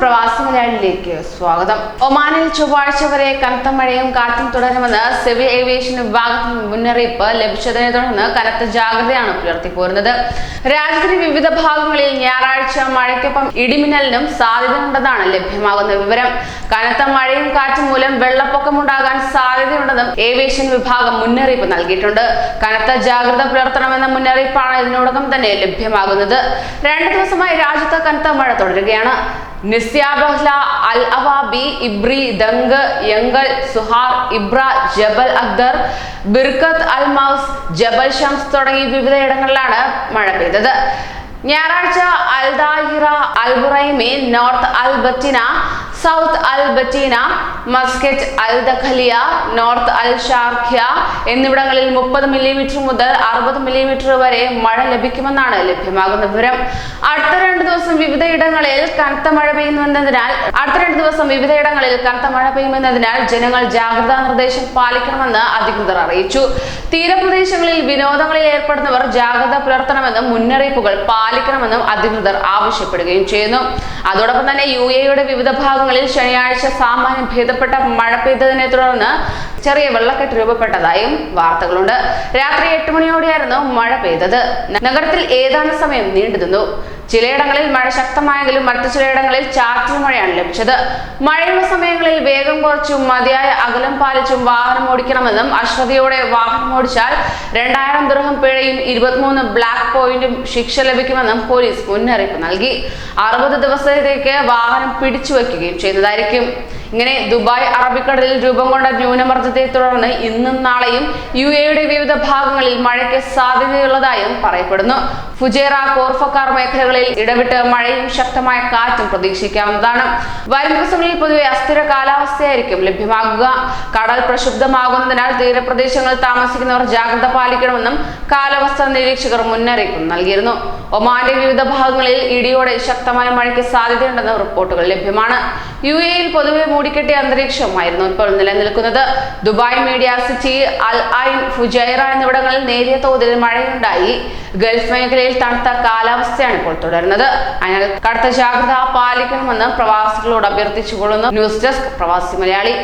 പ്രവാസി മലയാളിയിലേക്ക് സ്വാഗതം. ഒമാനിൽ ചൊവ്വാഴ്ച വരെ കനത്ത മഴയും കാറ്റും തുടരുമെന്ന് സിവിൽ ഏവിയേഷൻ വിഭാഗത്തിൽ മുന്നറിയിപ്പ് ലഭിച്ചതിനെ തുടർന്ന് കനത്ത ജാഗ്രതയാണ് പുലർത്തിപ്പോരുന്നത്. രാജ്യത്തിന്റെ വിവിധ ഭാഗങ്ങളിൽ ഞായറാഴ്ച മഴയ്ക്കൊപ്പം ഇടിമിന്നലിനും സാധ്യതയുണ്ടെന്നാണ് ലഭ്യമാകുന്ന വിവരം. കനത്ത മഴയും കാറ്റും മൂലം വെള്ളപ്പൊക്കമുണ്ടാകാൻ സാധ്യതയുണ്ടെന്നും ഏവിയേഷൻ വിഭാഗം മുന്നറിയിപ്പ് നൽകിയിട്ടുണ്ട്. കനത്ത ജാഗ്രത പുലർത്തണമെന്ന മുന്നറിയിപ്പാണ് ഇതിനോടകം തന്നെ ലഭ്യമാകുന്നത്. രണ്ട് ദിവസമായി രാജ്യത്ത് കനത്ത മഴ തുടരുകയാണ്. നിസ്യാബഹ്ല Al Awabi Ibri Dhank Yanqul Suhar Ibra Jabal Akhdar Birkat Al Mouz Jabal Shams തുടങ്ങി വിവിധയിടങ്ങളിലാണ് മഴ പെയ്തത്. ഞായറാഴ്ച Al Dhahira Al Buraimi North Al Batinah South Al Batinah Muscat Al Dakhiliya North Al Sharqiya എന്നിവിടങ്ങളിൽ മുപ്പത് മില്ലിമീറ്റർ മുതൽ അറുപത് millimetre വരെ മഴ ലഭിക്കുമെന്നാണ് ലഭ്യമാകുന്ന വിവരം. അടുത്ത രണ്ട് ദിവസം വിവിധയിടങ്ങളിൽ കനത്ത മഴ പെയ്യുമെന്നതിനാൽ അടുത്ത രണ്ട് ദിവസം വിവിധയിടങ്ങളിൽ കനത്ത മഴ പെയ്യുമെന്നതിനാൽ ജനങ്ങൾ ജാഗ്രതാ നിർദ്ദേശം പാലിക്കണമെന്ന് അധികൃതർ അറിയിച്ചു. തീരപ്രദേശങ്ങളിൽ വിനോദങ്ങളിൽ ഏർപ്പെടുന്നവർ ജാഗ്രത പുലർത്തണമെന്നും മുന്നറിയിപ്പുകൾ പാലിക്കണമെന്നും അധികൃതർ ആവശ്യപ്പെടുകയും ചെയ്യുന്നു. അതോടൊപ്പം തന്നെ യു എയുടെ വിവിധ ഭാഗങ്ങളിൽ ശനിയാഴ്ച സാമാന്യം ഭേദപ്പെട്ട മഴ പെയ്തതിനെ തുടർന്ന് ചെറിയ വെള്ളക്കെട്ട് രൂപപ്പെട്ടതായും വാർത്തകളുണ്ട്. രാത്രി എട്ട് മണിയോടെയായിരുന്നു മഴ പെയ്തത്. നഗരത്തിൽ ഏതാനും സമയം നീണ്ടുനിന്നു. ചിലയിടങ്ങളിൽ മഴ ശക്തമായെങ്കിലും മറ്റു ചിലയിടങ്ങളിൽ ചാറ്റൽ മഴയാണ് ലഭിച്ചത്. മഴയുള്ള സമയങ്ങളിൽ വേഗം കുറച്ചും മതിയായ അകലം പാലിച്ചും വാഹനം ഓടിക്കണമെന്നും അശ്രദ്ധയോടെ വാഹനം ഓടിച്ചാൽ രണ്ടായിരം ദൃഹം പിഴയും ഇരുപത്തിമൂന്ന് ബ്ലാക്ക് പോയിന്റും ശിക്ഷ ലഭിക്കുമെന്നും പോലീസ് മുന്നറിയിപ്പ് നൽകി. അറുപത് ദിവസത്തേക്ക് വാഹനം പിടിച്ചു വയ്ക്കുകയും ചെയ്യുന്നതായിരിക്കും. ഇങ്ങനെ ദുബായ് അറബിക്കടലിൽ രൂപം കൊണ്ട ന്യൂനമർദ്ദത്തെ തുടർന്ന് ഇന്നും നാളെയും യു എയുടെ വിവിധ ഭാഗങ്ങളിൽ മഴയ്ക്ക് സാധ്യതയുള്ളതായും പറയപ്പെടുന്നു. ഫുജേറ കോർഫക്കാർ മേഖലകളിൽ ഇടവിട്ട് മഴയും ശക്തമായ കാറ്റും പ്രതീക്ഷിക്കാവുന്നതാണ്. വരും ദിവസങ്ങളിൽ പൊതുവെ അസ്ഥിര കാലാവസ്ഥയായിരിക്കും ലഭ്യമാകുക. കടൽ പ്രക്ഷുബ്ധമാകുന്നതിനാൽ തീരപ്രദേശങ്ങളിൽ താമസിക്കുന്നവർ ജാഗ്രത പാലിക്കണമെന്നും കാലാവസ്ഥാ നിരീക്ഷകർ മുന്നറിയിപ്പ് നൽകിയിരുന്നു. ഒമാന്റെ വിവിധ ഭാഗങ്ങളിൽ ഇടിയോടെ ശക്തമായ മഴയ്ക്ക് സാധ്യതയുണ്ടെന്ന് റിപ്പോർട്ടുകൾ ലഭ്യമാണ്. യു എയിൽ പൊതുവെ മൂടിക്കെട്ടിയ അന്തരീക്ഷമായിരുന്നു ഇപ്പോൾ നിലനിൽക്കുന്നത്. Dubai Media City Al Ain Fujairah എന്നിവിടങ്ങളിൽ നേരിയ തോതിൽ മഴയുണ്ടായി. ഗൾഫ് മേഖലയിൽ തണുത്ത കാലാവസ്ഥയാണ് ഇപ്പോൾ തുടരുന്നത്. അതിനാൽ കടുത്ത ജാഗ്രത പാലിക്കണമെന്ന് പ്രവാസികളോട് അഭ്യർത്ഥിച്ചുകൊള്ളുന്നു. ന്യൂസ് ഡെസ്ക് പ്രവാസി മലയാളി.